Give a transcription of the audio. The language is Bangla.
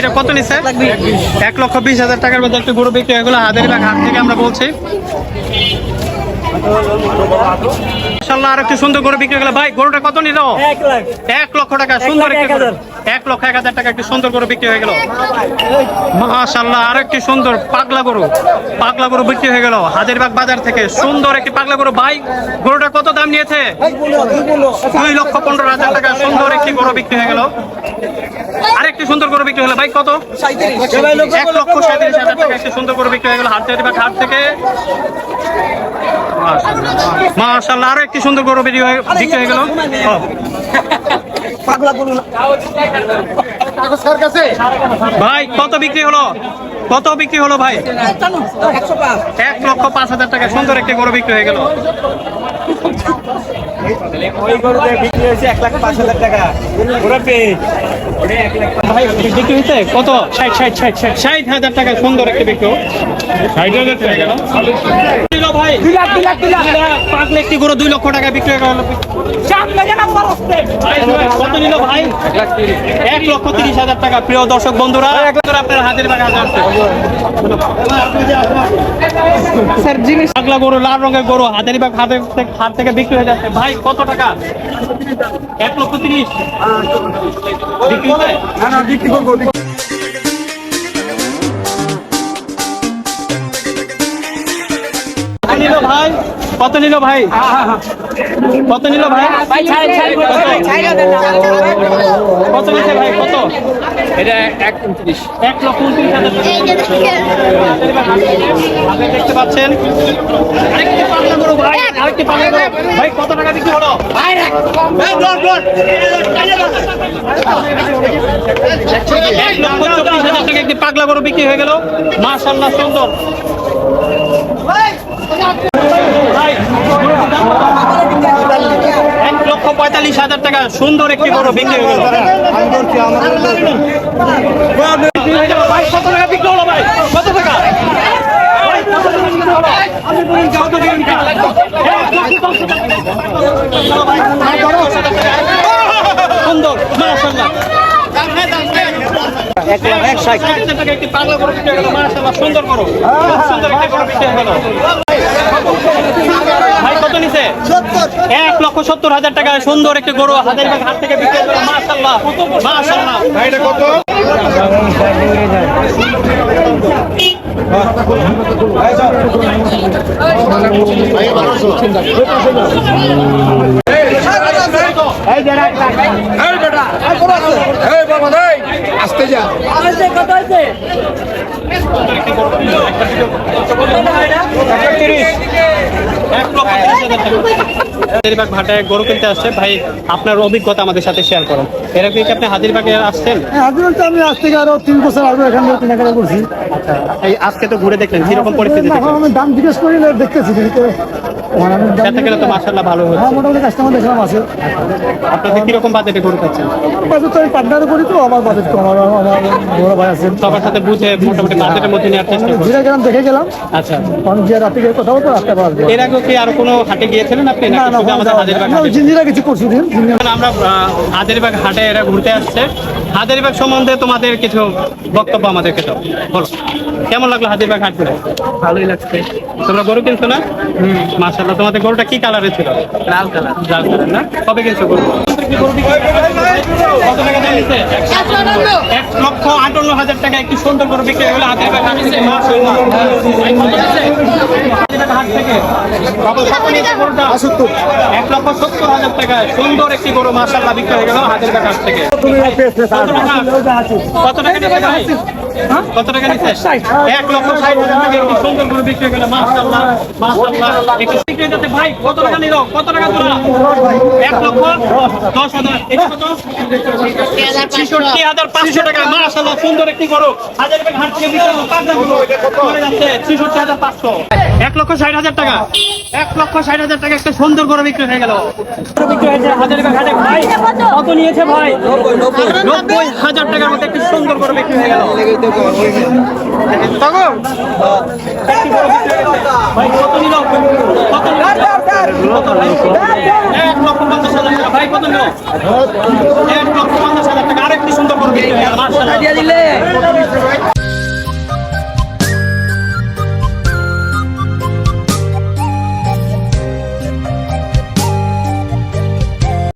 এটা কত নিচ্ছে এক লক্ষ বিশ হাজার টাকার মধ্যে একটা গরু বিক্রি হয়ে গেলো। হাজারিবাগ হাট থেকে আমরা বলছি। মাশাআল্লাহ আর একটু সুন্দর গরু বিক্রি হয়ে গেলো। ভাই গরুটা কত নিল? এক লক্ষ টাকা সুন্দর একটি এক লক্ষ এক হাজার টাকা একটি সুন্দর গরু বিক্রি হয়ে গেল। মাশাআল্লাহ আর একটি সুন্দর পাগলা গরু। পাগলা গরু বিক্রি হয়ে গেল। হাজারিবাগ বাজার থেকে সুন্দর একটি পাগলা গরু। ভাই গরুটা কত দাম নিয়েছে? দুই লক্ষ পনেরো হাজার টাকা সুন্দর একটি গরু বিক্রি হয়ে গেল। আরেকটি সুন্দর গরু বিক্রি হলো ভাই কত? এক লক্ষ সাঁত্রিশ হাজার টাকা একটি সুন্দর গরু বিক্রি হয়ে গেল হাট থেকে হাট থেকে। মাশাল্লাহ আরও একটি সুন্দর গরু বেরিয়ে বিক্রি হয়ে গেল। ভাই কত বিক্রি হলো? কত বিক্রি হলো ভাই? এক লক্ষ পাঁচ হাজার টাকা। সুন্দর একটি গরু বিক্রি হয়ে গেল। ওই গরুতে বিক্রি হয়েছে এক লাখ পাঁচ হাজার টাকা। ভাই বিক্রি হয়েছে? কত? ষাট ষাট ষাট ষাট। ষাট হাজার টাকা সুন্দর একটি বিক্রি ষাট হাজার টাকা। গেল ভাই দুই লাখ দুই লাখ। দুই লাখ একটি গরু দুই লক্ষ টাকা বিক্রি হয়ে গেল। লাখ কত নিল ভাই? এক লক্ষ তিরিশ হাজার টাকা। প্রিয় দর্শক বন্ধুরা আপনার হাতের বাগে হাজার স্যার জিনিস পাগলা গরু লাল রঙের গরু হাজারি বাগ হাতে হাত থেকে বিক্রি হয়ে যাচ্ছে। ভাই কত টাকা? এক লক্ষ তিরিশ। বিক্রি হবে না না বিক্রি করব ভাই। কত নিল ভাই কত নিল ভাই কত নিচ্ছে ভাই কত এটা এক উনত্রিশ এক লক্ষ উনত্রিশ আপনি দেখতে পাচ্ছেন আরেকটি পাগলা গরু ভাই আরেকটি পাগলা গরু ভাই কত টাকা বিক্রি হলো এক লক্ষ চব্বিশ হাজার টাকা একটি পাগলা গরু বিক্রি হয়ে গেল মাশাল্লাহ সুন্দর ভাই, এক লক্ষ পঁয়তাল্লিশ হাজার টাকা সুন্দর একটি গরু বিক্রি হয়ে। সুন্দর মাশাল্লাহ এক লাখ এক ষাট একটি পাগলা গরু বিক্রি গেল সুন্দর গরু। সুন্দর একটি গরু বিক্রি গেল ভাই কত নিছে এক লক্ষ সত্তর হাজার টাকা সুন্দর একটি গরু হাজার হাট থেকে বিক্রি হয়ে বেটা এই বাবা এই আসতে যা হয়েছে কত হয়েছে এক লক্ষ তিরিশ হাজার টাকা। হাজারিবাগ ভাটায় গরু কিনতে আসছে। ভাই আপনার অভিজ্ঞতা আমাদের সাথে শেয়ার করুন। এরকম কি আপনি হাজিরবাগে আসছেন? হাজিরবাগ তো আমি আজ থেকে আরও তিন বছর আগে এখান থেকে কেনাকাটা করছি। আচ্ছা এই আজকে তো ঘুরে দেখলেন কীরকম পরিস্থিতি দেখলেন? আমি দাম জিজ্ঞেস করি দেখতেছি সেটা গেলে তো মাসাল্লাহ ভালো হ্যাঁ মোটামুটি কাস্টমার দেখলাম আছে। আপনাদের কীরকম বাজেটে গরু খাচ্ছেন? বাজেট তো আমি পার্টনার করি তো আমার বাজেট কম আমার আমার বড় ভাই আছেন সবার সাথে বুঝে মোটামুটি বাজেটের মধ্যে নেওয়ার চেষ্টা করুন জিরা গেলাম দেখে গেলাম। আচ্ছা। কারণ যে রাত্রে গিয়ে কথা বলতো রাস্তা পাওয়া এর আগেও কি আরও কোনো হাটে গিয়েছিলেন আপনি? না না আমাদের হাজারিবাগ হাটে? জিঞ্জিরা কিছু করছি দিন আমরা আহ, হাটে এরা ঘুরতে আসছে। হাজারিবাগ সম্বন্ধে তোমাদের কিছু বক্তব্য আমাদেরকে দাও। বলো। কেমন লাগল হাজারিবাগ হাট ঘুরে? ভালোই লাগছে। তোমরা গরু কিনছো না? মাশাল্লাহ তোমাদের গরুটা কি কালারের ছিল? লাল কালার লাল কালার না? কবে কিনছো গরু? কত টাকা দাম নিচ্ছে? এক লক্ষ আটান্ন হাজার টাকা একটি সুন্দর গরু বিক্রি হলো হাট থেকে গরুটা? এক লক্ষ সত্তর হাজার টাকা সুন্দর একটি গরু বিক্রি হয়ে গেল থেকে। কত টাকা? ভাই? কত টাকা নিচ্ছে এক লক্ষ ষাট হাজার টাকা। একটি সুন্দর গরু বিক্রি হয়ে গেল। মাশাল্লাহ মাশাল্লাহ একটু বিক্রি হয়ে ভাই কত টাকা নিল? কত টাকা তোলা? এক লক্ষ দশ হাজার। এটা কত? ছেষট্টি হাজার পাঁচশো টাকা। মাশাল্লাহ সুন্দর একটি গরু। হাজার টাকা হাট থেকে বিক্রি হলো, পাঁচটা গরু। চলে যাচ্ছে ছেষট্টি হাজার পাঁচশো। এক লক্ষ ষাট হাজার টাকা। এক লক্ষ ষাট হাজার টাকা একটা সুন্দর গরু বিক্রি হয়ে গেল। বিক্রি হয়েছে হাজার টাকা। ভাই কত নিয়েছে ভাই? নব্বই হাজার টাকার মধ্যে একটি সুন্দর গরু বিক্রি হয়ে গেল। তখন এক লক্ষ পঞ্চাশ হাজার টাকা। ভাই কত নিল এক লক্ষ পঞ্চাশ হাজার টাকা আরেকটি সুন্দর গরু